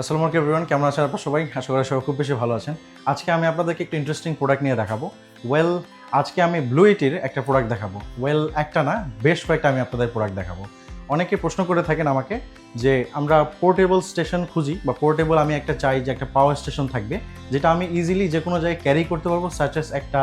আসসালামু আলাইকুম এভরিওয়ান কেমন আছেন আপনার সবাই? আশা করি সবাই খুব বেশি ভালো আছেন। আজকে আমি আপনাদেরকে একটু ইন্টারেস্টিং প্রোডাক্ট নিয়ে দেখাবো। ওয়েল আজকে আমি ব্লু ইটির একটা প্রোডাক্ট দেখাবো। ওয়েল একটা না, বেশ কয়েকটা আমি আপনাদের প্রোডাক্ট দেখাবো। অনেকে প্রশ্ন করে থাকেন আমাকে যে, আমরা পোর্টেবল স্টেশন খুঁজি, বা পোর্টেবল আমি একটা চাই যে, একটা পাওয়ার স্টেশন থাকবে, যেটা আমি ইজিলি যে কোনো জায়গায় ক্যারি করতে পারব সাচ এস একটা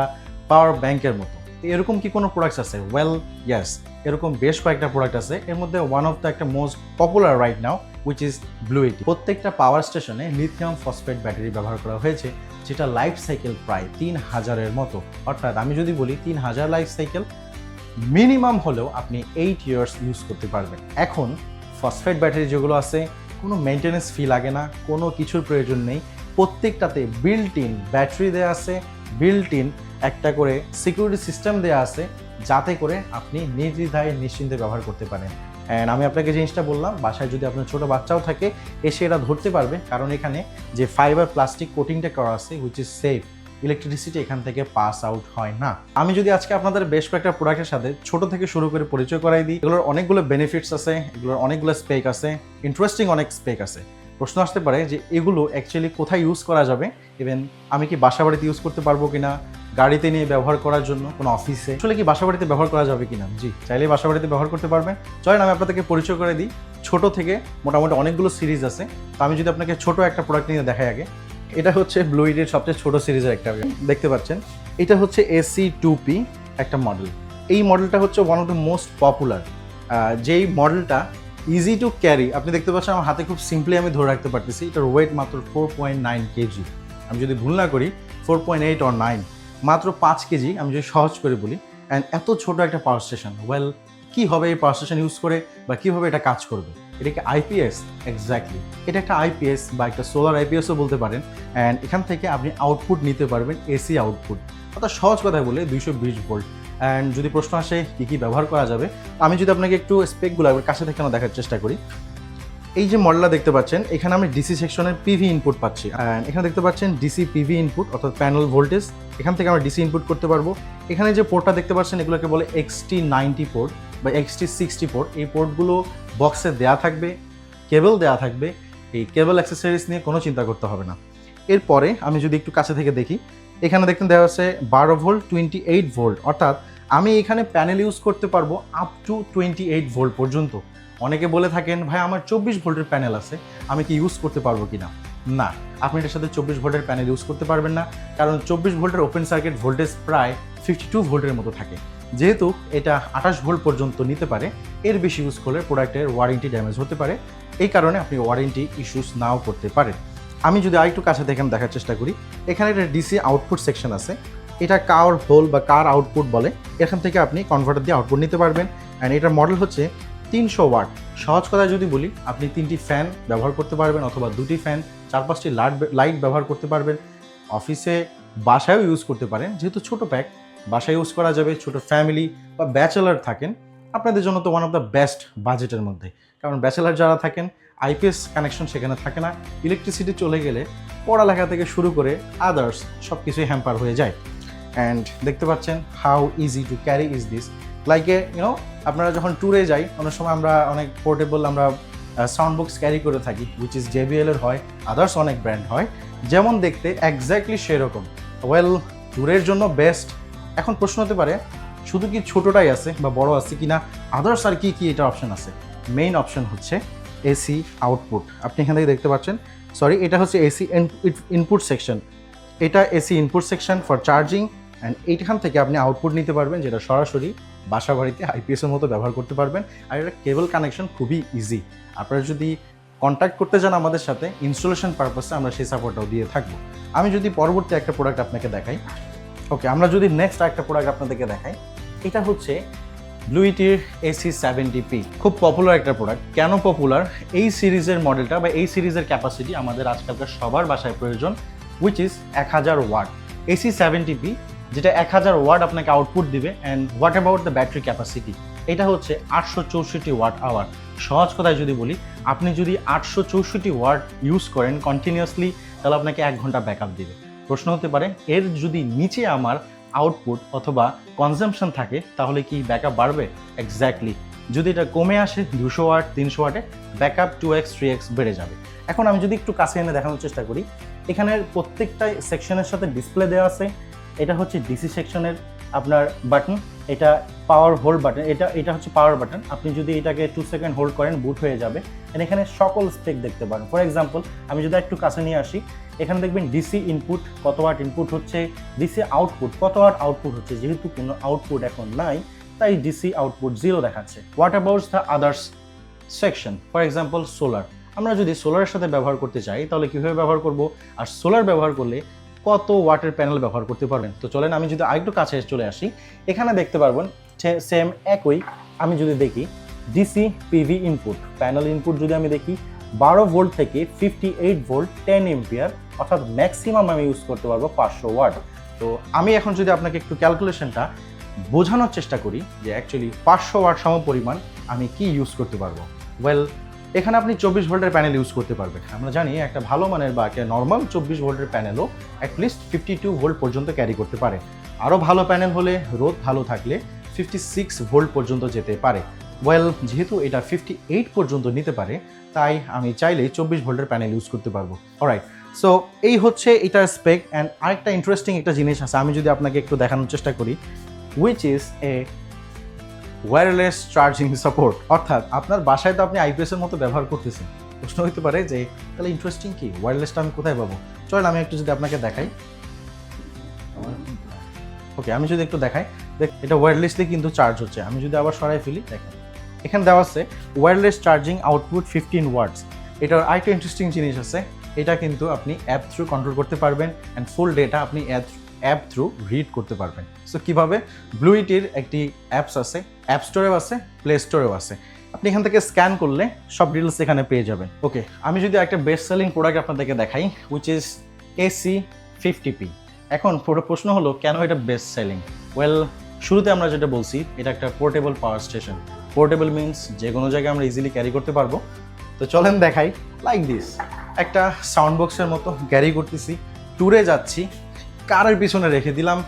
পাওয়ার ব্যাংকের মতো। এরকম কি কোনো প্রোডাক্টস আছে? ওয়েল ইয়েস এরকম বেশ কয়েকটা প্রোডাক্ট আছে। এর মধ্যে ওয়ান অফ দ্য একটা most popular right now which is Bluetti প্রত্যেকটা পাওয়ার স্টেশনে লিথিয়াম ফসফেট ব্যাটারি ব্যবহার করা হয়েছে, যেটা লাইফ সাইকেল প্রায় তিন হাজারের মতো। অর্থাৎ আমি যদি বলি তিন হাজার লাইফ সাইকেল মিনিমাম হলেও আপনি এইট ইয়ার্স ইউজ করতে পারবেন। এখন ফসফেট ব্যাটারি যেগুলো আছে, কোনো মেনটেনেন্স ফি লাগে না, কোনো কিছুর প্রয়োজন নেই। প্রত্যেকটাতে বিল্ট ইন ব্যাটারি দেওয়া আছে বিল্ট ইন একটা করে সিকিউরিটি সিস্টেম দেওয়া আছে যাতে করে আপনি নির্দ্বিধায় নিশ্চিন্তে ব্যবহার করতে পারেন। অ্যান্ড আমি আপনাকে জিনিসটা বললাম, বাসায় যদি আপনার ছোটো বাচ্চাও থাকে, এসে এরা ধরতে পারবে। কারণ এখানে যে ফাইবার প্লাস্টিক কোটিংটা করা আছে হুইচ ইজ সেফ ইলেকট্রিসিটি এখান থেকে পাস আউট হয় না। আমি যদি আজকে আপনাদের বেশ কয়েকটা প্রোডাক্টের সাথে ছোট থেকে শুরু করে পরিচয় করাই দিই, এগুলোর অনেকগুলো বেনিফিটস আছে, এগুলোর অনেকগুলো স্পেক আছে ইন্টারেস্টিং অনেক স্পেক আছে। প্রশ্ন আসতে পারে যে এগুলো অ্যাকচুয়ালি কোথায় ইউজ করা যাবে? ইভেন আমি কি বাসা বাড়িতে ইউজ করতে পারব কিনা? গাড়িতে নিয়ে ব্যবহার করার জন্য, কোনো অফিসে আসলে কি বাসা বাড়িতে ব্যবহার করা যাবে কিনা? জি চাইলে বাসা বাড়িতে ব্যবহার করতে পারবেন চলেন, আমি আপনাদেরকে পরিচয় করে দিই। ছোট থেকে মোটামুটি অনেকগুলো সিরিজ আছে। তো আমি যদি আপনাকে ছোট একটা প্রোডাক্ট নিয়ে দেখাই আগে। এটা হচ্ছে ব্লুইডের সবচেয়ে ছোট সিরিজের একটা, দেখতে পাচ্ছেন? এটা হচ্ছে এসি টু পি একটা মডেল এই মডেলটা হচ্ছে one of the most popular যেই মডেলটা ইজি টু ক্যারি আপনি দেখতে পাচ্ছেন আমার হাতে খুব সিম্পলি আমি ধরে রাখতে পারতেছি। এটার ওয়েট মাত্র ফোর পয়েন্ট নাইন কেজি আমি যদি ভুল না করি four point eight or nine মাত্র পাঁচ কেজি, আমি যদি সহজ করে বলি অ্যান্ড এত ছোট একটা পাওয়ার স্টেশন ওয়েল কি হবে এই পাওয়ার স্টেশন ইউজ করে বা কীভাবে এটা কাজ করবে? এটা কি আইপিএস এক্স্যাক্টলি এটা একটা আইপিএস বা একটা সোলার আইপিএসও বলতে পারেন অ্যান্ড এখান থেকে আপনি আউটপুট নিতে পারবেন এসি আউটপুট অর্থাৎ সহজ কথায় বলে দুইশো বিশ ভোল্ট অ্যান্ড যদি প্রশ্ন আসে, কী কী ব্যবহার করা যাবে, আমি যদি আপনাকে একটু স্পেকগুলো কাছে থেকে দেখার চেষ্টা করি। এই যে মডেলটা দেখতে পাচ্ছেন, এখানে আমি ডিসি সেকশনের পিভি ইনপুট পাচ্ছি। এখানে দেখতে পাচ্ছেন ডিসি পিভি ইনপুট অর্থাৎ প্যানেল ভোল্টেজ এখান থেকে আমরা ডিসি ইনপুট করতে পারব। এখানে যে পোর্টটা দেখতে পাচ্ছেন, এগুলোকে বলে এক্সটি নাইনটি পোর্ট বা এক্সটি সিক্সটি পোর্ট এই পোর্টগুলো বক্সে দেয়া থাকবে কেবল দেয়া থাকবে। এই কেবল অ্যাক্সেসরিজ নিয়ে কোনো চিন্তা করতে হবে না। এরপরে আমি যদি একটু কাছে থেকে দেখি, এখানে দেখতে দেওয়া আছে বারো ভোল্ট টোয়েন্টি এইট ভোল্ট অর্থাৎ আমি এখানে প্যানেল ইউজ করতে পারব up to twenty eight volt পর্যন্ত। অনেকে বলে থাকেন, ভাই, আমার চব্বিশ ভোল্টের প্যানেল আছে, আমি কি ইউজ করতে পারব কিনা? না, আপনি এটার সাথে চব্বিশ ভোল্টের প্যানেল ইউজ করতে পারবেন না, কারণ চব্বিশ ভোল্টের ওপেন সার্কিট ভোল্টেজ প্রায় ফিফটি টু ভোল্টের মতো থাকে। যেহেতু এটা আঠাশ ভোল্ট পর্যন্ত নিতে পারে, এর বেশি ইউজ করলে প্রোডাক্টের ওয়ারেন্টি ড্যামেজ হতে পারে, এই কারণে আপনি ওয়ারেন্টি ইস্যুস নাও করতে পারেন। আমি যদি আরেকটু কাছে দেখেন, দেখার চেষ্টা করি, এখানে একটা ডিসি আউটপুট সেকশন আছে, এটা কার হোল বা কার আউটপুট বলে, এখান থেকে আপনি কনভার্টার দিয়ে আউটপুট নিতে পারবেন অ্যান্ড এটার মডেল হচ্ছে তিনশো ওয়াট। সহজ কথায় যদি বলি, আপনি তিনটি ফ্যান ব্যবহার করতে পারবেন অথবা দুটি ফ্যান চার পাঁচটি লাইট লাইট ব্যবহার করতে পারবেন। অফিসে বাসায়ও ইউজ করতে পারেন, যেহেতু ছোট প্যাক বাসায় ইউজ করা যাবে, ছোট ফ্যামিলি বা ব্যাচেলার থাকেন। আপনাদের জন্য তো ওয়ান অফ দ্য বেস্ট বাজেটের মধ্যে। কারণ ব্যাচেলার যারা থাকেন আইপিএস কানেকশন সেখানে থাকে না। ইলেকট্রিসিটি চলে গেলে পড়ালেখা থেকে শুরু করে আদার্স সব কিছুই হ্যাম্পার হয়ে যায়। অ্যান্ড দেখতে পাচ্ছেন how easy to carry is this like you know আপনারা যখন ট্যুরে যাই, অনেক সময় আমরা অনেক পোর্টেবল আমরা সাউন্ড বক্স ক্যারি করে থাকি উইচ ইজ জেবিএল এর হয় আদার্স অনেক ব্র্যান্ড হয়। যেমন দেখতে একজ্যাক্টলি সেরকম। ওয়েল ট্যুরের জন্য বেস্ট এখন প্রশ্ন হতে পারে, শুধু কি ছোটোটাই আছে বা বড় আছে কি না আদার্স আর কি কি এটা অপশন আছে? মেইন অপশন হচ্ছে এসি আউটপুট আপনি এখান থেকে দেখতে পাচ্ছেন। সরি এটা হচ্ছে এসি ইনপুট সেকশন এটা AC input section for charging and এইখান থেকে আপনি আউটপুট নিতে পারবেন, যেটা সরাসরি বাসা বাড়িতে আইপিএসের মতো ব্যবহার করতে পারবেন। আর এটা কেবল কানেকশন খুবই ইজি আপনারা যদি কন্ট্যাক্ট করতে চান আমাদের সাথে ইনস্টলেশন পারপাসে আমরা সেই সাপোর্টটাও দিয়ে থাকব। আমি যদি পরবর্তী একটা প্রোডাক্ট আপনাকে দেখাই। ওকে আমরা যদি নেক্সট একটা প্রোডাক্ট আপনাদেরকে দেখাই। এটা হচ্ছে ব্লুইটির এসি সেভেন্টি পি খুব পপুলার একটা প্রোডাক্ট কেন পপুলার এই সিরিজের মডেলটা বা এই সিরিজের ক্যাপাসিটি আমাদের আজকালকার সবার বাসায় প্রয়োজন উইচ ইজ এক হাজার ওয়াট। এসি সেভেন্টি পি যেটা এক হাজার ওয়াট আপনাকে আউটপুট দিবে and what about the battery capacity এটা হচ্ছে আটশো চৌষট্টি ওয়াট আওয়ার সহজ কথায় যদি বলি, আপনি যদি আটশো চৌষট্টি ওয়াট ইউজ করেন কন্টিনিউয়াসলি তাহলে আপনাকে এক ঘণ্টা ব্যাকআপ দিবে। প্রশ্ন হতে পারে, এর যদি নিচে আমার আউটপুট অথবা কনজামশন থাকে, তাহলে কি ব্যাকআপ বাড়বে? এক্স্যাক্টলি যদি এটা কমে আসে দুশো ওয়াট তিনশো ওয়াটে backup two X three X বেড়ে যাবে। এখন আমি যদি একটু কাছে এনে দেখানোর চেষ্টা করি, এখানের প্রত্যেকটা সেকশনের সাথে ডিসপ্লে দেওয়া আছে। এটা হচ্ছে ডিসি সেকশনের আপনার বাটন এটা পাওয়ার হোল্ড বাটন এটা এটা হচ্ছে পাওয়ার বাটন আপনি যদি এটাকে টু সেকেন্ড হোল্ড করেন বুট হয়ে যাবে। এখানে সকল স্পেক দেখতে পারেন। ফর এক্সাম্পল আমি যদি একটু কাছে নিয়ে আসি, এখানে দেখবেন ডিসি ইনপুট কত ওয়াট ইনপুট হচ্ছে ডিসি আউটপুট কত ওয়াট আউটপুট হচ্ছে। যেহেতু কোনো আউটপুট এখন নাই, তাই ডিসি আউটপুট জিরো দেখাচ্ছে। What about the others section for example solar আমরা যদি সোলারের সাথে ব্যবহার করতে চাই, তাহলে কীভাবে ব্যবহার করব? আর সোলার ব্যবহার করলে কত ওয়াটের প্যানেল ব্যবহার করতে পারবেন? তো চলেন, আমি যদি আরেকটু কাছে চলে আসি। এখানে দেখতে পারবেন সেম একই, আমি যদি দেখি DC PV input panel input যদি আমি দেখি, বারো ভোল্ট থেকে fifty eight volt ten ampere অর্থাৎ ম্যাক্সিমাম আমি ইউজ করতে পারব পাঁচশো ওয়াট তো আমি এখন যদি আপনাকে একটু ক্যালকুলেশনটা বোঝানোর চেষ্টা করি, যে অ্যাকচুয়ালি পাঁচশো ওয়াট সম পরিমাণ আমি কি ইউজ করতে পারব? ওয়েল এখানে আপনি চব্বিশ ভোল্টের প্যানেল ইউজ করতে পারবেন। আমরা জানি একটা ভালো মানের বা একটা নর্মাল চব্বিশ ভোল্টের প্যানেলও at least fifty two volt পর্যন্ত ক্যারি করতে পারে। আরও ভালো প্যানেল হলে রোদ ভালো থাকলে ফিফটি সিক্স ভোল্ট পর্যন্ত যেতে পারে। ওয়েল যেহেতু এটা ফিফটি এইট পর্যন্ত নিতে পারে, তাই আমি চাইলেই চব্বিশ ভোল্টের প্যানেল ইউজ করতে পারব। অলরাইট সো এই হচ্ছে এটার স্পেক অ্যান্ড আরেকটা ইন্টারেস্টিং একটা জিনিস আছে, আমি যদি আপনাকে একটু দেখানোর চেষ্টা করি which is a wireless charging support অর্থাৎ আপনার বাসায় তো আপনি আইপিএসের মতো ব্যবহার করতেছেন। প্রশ্ন হতে পারে যে, তাহলে ইন্টারেস্টিং কি? ওয়্যারলেসটা আমি কোথায় পাবো? চলেন আমি একটু যদি আপনাকে দেখাই। ওকে আমি যদি একটু দেখাই। দেখ, এটা ওয়্যারলেসলি কিন্তু চার্জ হচ্ছে। আমি যদি আবার সরাই ফেলি, দেখেন। এখানে দেওয়া আছে wireless charging output fifteen watts এটার আরেকটা ইন্টারেস্টিং জিনিস আছে। এটা কিন্তু আপনি অ্যাপ থ্রু কন্ট্রোল করতে পারবেন। অ্যান্ড ফুল ডেটা আপনি অ্যাপ অ্যাপ থ্রু রিড করতে পারবেন। সো কীভাবে? ব্লুইটির একটি অ্যাপস আছে অ্যাপ স্টোরেও আছে প্লে স্টোরেও আছে। আপনি এখান থেকে স্ক্যান করলে সব ডিটেলস এখানে পেয়ে যাবেন। ওকে আমি যদি একটা বেস্ট সেলিং প্রোডাক্ট আপনাদেরকে দেখাই which is AC fifty P এখন পুরো প্রশ্ন হলো, কেন এটা বেস্ট সেলিং ওয়েল শুরুতে আমরা যেটা বলছি, এটা একটা portable power station portable means যে কোনো জায়গায় আমরা ইজিলি ক্যারি করতে পারব। তো চলেন দেখাই লাইক দিস একটা সাউন্ড বক্সের মতো ক্যারি করতেছি। ট্যুরে যাচ্ছি কারের পিছনে রেখে দিলাম।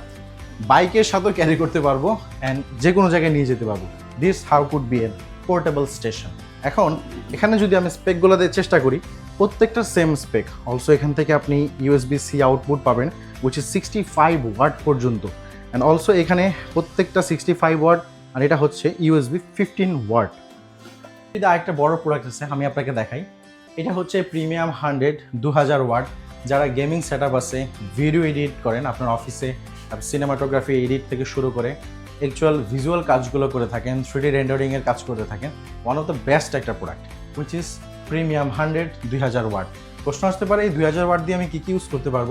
বাইকের সাথেও ক্যারি করতে পারব অ্যান্ড যে কোনো জায়গায় নিয়ে যেতে পারব। This how could be an portable station এখন এখানে যদি আমি স্পেকগুলো দিয়ে চেষ্টা করি, প্রত্যেকটা সেম স্পেক অলসো এখান থেকে আপনি ইউএসবি সি আউটপুট পাবেন which is sixty five watt পর্যন্ত। অ্যান্ড অলসো এখানে প্রত্যেকটা সিক্সটি ফাইভ ওয়াট আর এটা হচ্ছে ইউএসবি ফিফটিন ওয়াট এটা আরেকটা বড় প্রোডাক্ট আছে, আমি আপনাকে দেখাই। এটা হচ্ছে প্রিমিয়াম হান্ড্রেড দু হাজার ওয়াট যারা গেমিং সেট আছে ভিডিও এডিট করেন আপনার অফিসে সিনেমাটোগ্রাফি এডিট থেকে শুরু করে অ্যাকচুয়াল ভিজুয়াল কাজগুলো করে থাকেন থ্রিডি রেন্ডারিংয়ের কাজ করে থাকেন ওয়ান অফ দ্য বেস্ট একটা product which is premium hundred দুই হাজার ওয়াট প্রশ্ন আসতে পারে, এই দুই হাজার ওয়াট দিয়ে আমি কী কী ইউজ করতে পারব?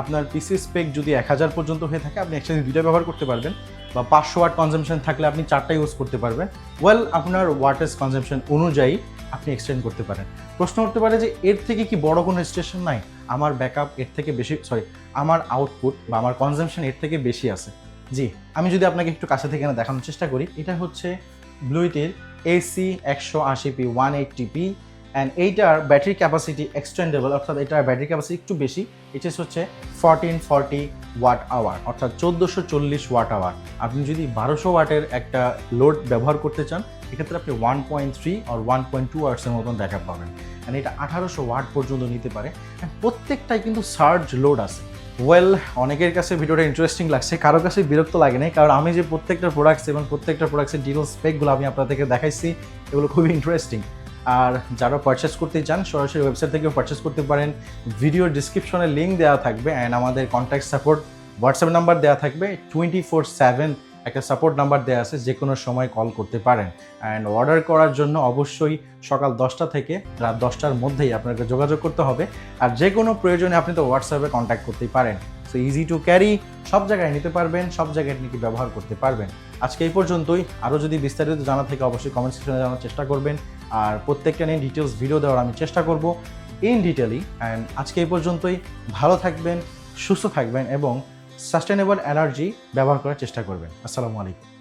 আপনার পিসি স্পেক যদি এক হাজার পর্যন্ত হয়ে থাকে, আপনি একসাথে দুইটা ব্যবহার করতে পারবেন, বা পাঁচশো ওয়াট কনজামশন থাকলে আপনি চারটা ইউজ করতে পারবেন। ওয়েল আপনার ওয়াটেজ কনজামশন অনুযায়ী আপনি এক্সটেন্ড করতে পারেন। প্রশ্ন উঠতে পারে যে, এর থেকে কি বড় কোনো স্টেশন নাই? আমার ব্যাকআপ এর থেকে বেশি সরি আমার আউটপুট বা আমার কনজামশন এর থেকে বেশি আছে। জি, আমি যদি আপনাকে একটু কাছে থেকে না দেখানোর চেষ্টা করি, এটা হচ্ছে ব্লুইটের এসি একশো আশি P one eighty P and এইটার ব্যাটারি ক্যাপাসিটি এক্সটেন্ডেবল অর্থাৎ এটার ব্যাটারি ক্যাপাসিটি একটু বেশি এটা হচ্ছে ফরটিন ফর্টি ওয়াট আওয়ার, অর্থাৎ চোদ্দোশো চল্লিশ ওয়াট আওয়ার। আপনি যদি বারোশো ওয়াটের একটা লোড ব্যবহার করতে চান, এক্ষেত্রে আপনি ওয়ান পয়েন্ট থ্রি আর ওয়ান পয়েন্ট টু আওয়ার্সের মতন ব্যাকআপ পাবেন। অ্যান্ড এটা আঠারোশো ওয়াট পর্যন্ত নিতে পারে। অ্যান্ড প্রত্যেকটাই কিন্তু সার্জ লোড আছে। ওয়েল অনেকের কাছে ভিডিওটা ইন্টারেস্টিং লাগছে, কারও কাছে বিরক্ত লাগে নাই, কারণ আমি যে প্রত্যেকটা প্রোডাক্টস এবং প্রত্যেকটা প্রোডাক্টসের ডিটেলস স্পেকগুলো আমি আপনাদেরকে দেখাইছি, এগুলো খুবই ইন্টারেস্টিং আর যারা পারচেস করতে চান, সরাসরি ওয়েবসাইট থেকেও পারচেস করতে পারেন। ভিডিওর ডিসক্রিপশনে লিঙ্ক দেওয়া থাকবে অ্যান্ড আমাদের কন্ট্যাক্ট সাপোর্ট হোয়াটসঅ্যাপ নাম্বার দেওয়া থাকবে। টোয়েন্টি ফোর সেভেন একটা সাপোর্ট নাম্বার দেওয়া আছে যে কোনো সময় কল করতে পারেন। অ্যান্ড অর্ডার করার জন্য অবশ্যই সকাল দশটা থেকে রাত দশটার মধ্যেই আপনাকে যোগাযোগ করতে হবে। আর যে কোনো প্রয়োজনে আপনি তো হোয়াটসঅ্যাপে কন্ট্যাক্ট করতেই পারেন। সো ইজি টু ক্যারি সব জায়গায় নিতে পারবেন, সব জায়গায় আপনি কি ব্যবহার করতে পারবেন। আজকে এই পর্যন্তই। আরও যদি বিস্তারিত জানা থাকে, অবশ্যই কমেন্ট সেকশনে জানার চেষ্টা করবেন। আর প্রত্যেকটা নিয়ে ডিটেলস ভিডিও দেওয়ার আমি চেষ্টা করব ইন ডিটেলই অ্যান্ড আজকে এই পর্যন্তই। ভালো থাকবেন, সুস্থ থাকবেন এবং সাস্টেনেবল এনার্জি ব্যবহার করার চেষ্টা করবেন। আসসালামু আলাইকুম।